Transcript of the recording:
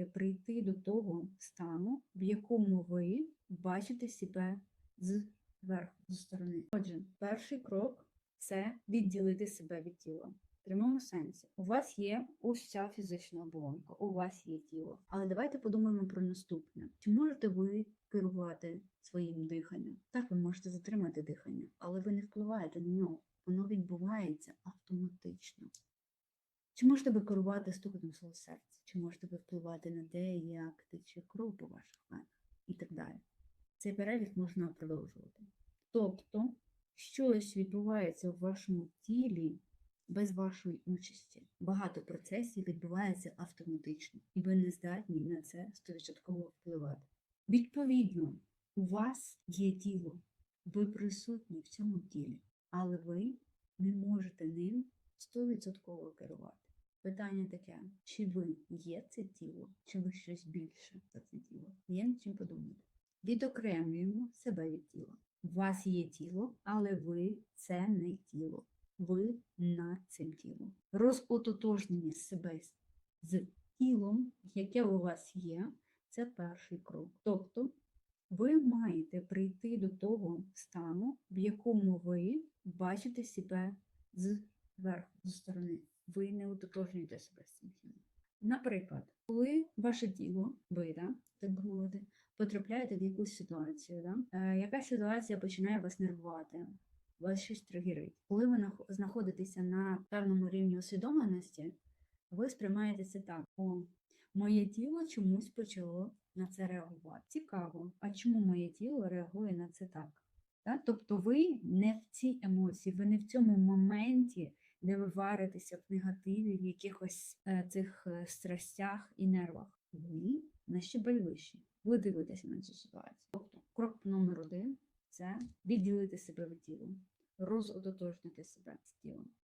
маєте прийти до того стану, в якому ви бачите себе зверху, зі сторони. Отже, перший крок це відділити себе від тіла. В прямому сенсі. У вас є ось ця фізична оболонка, у вас є тіло. Але давайте подумаємо про наступне: чи можете ви керувати своїм диханням? Так, ви можете затримати дихання, але ви не впливаєте на нього. Воно відбувається автоматично. Чи можете ви керувати стукотом свого серця? Чи можете ви впливати на те, як тече кров по ваших венах і так далі? Цей перелік можна продовжувати. Тобто, щось відбувається в вашому тілі без вашої участі. Багато процесів відбувається автоматично, і ви не здатні на це 100% впливати. Відповідно, у вас є тіло, ви присутні в цьому тілі, але ви не можете ним 100% керувати. Питання таке: чи ви є це тіло, чи ви щось більше за це тіло? Є над чим подумати. Відокремлюємо себе від тіла. У вас є тіло, але ви це не тіло. Ви над цим тілом. Розототожнення себе з- з тілом, яке у вас є, це перший крок. Тобто ви маєте прийти до того стану, в якому ви бачите себе зверху, зі сторони. Ви не ототожнюєте себе з цим тілом. Наприклад, коли ваше тіло, ви, да, так би мовити, потрапляєте в якусь ситуацію, да, е, яка ситуація починає вас нервувати, вас щось тригерить. Коли ви знаходитеся на певному рівні усвідомленості, ви сприймаєте це так: о, моє тіло чомусь почало на це реагувати. Цікаво, а чому моє тіло реагує на це так? Тобто ви не в цій емоції, ви не в цьому моменті, де ви варитеся в негативі, в якихось е, цих е, страстях і нервах. Ви на щебельвищі. Ви дивитеся на цю ситуацію. Тобто, крок номер один це відділити себе від тіла, розототожнити себе з тілом.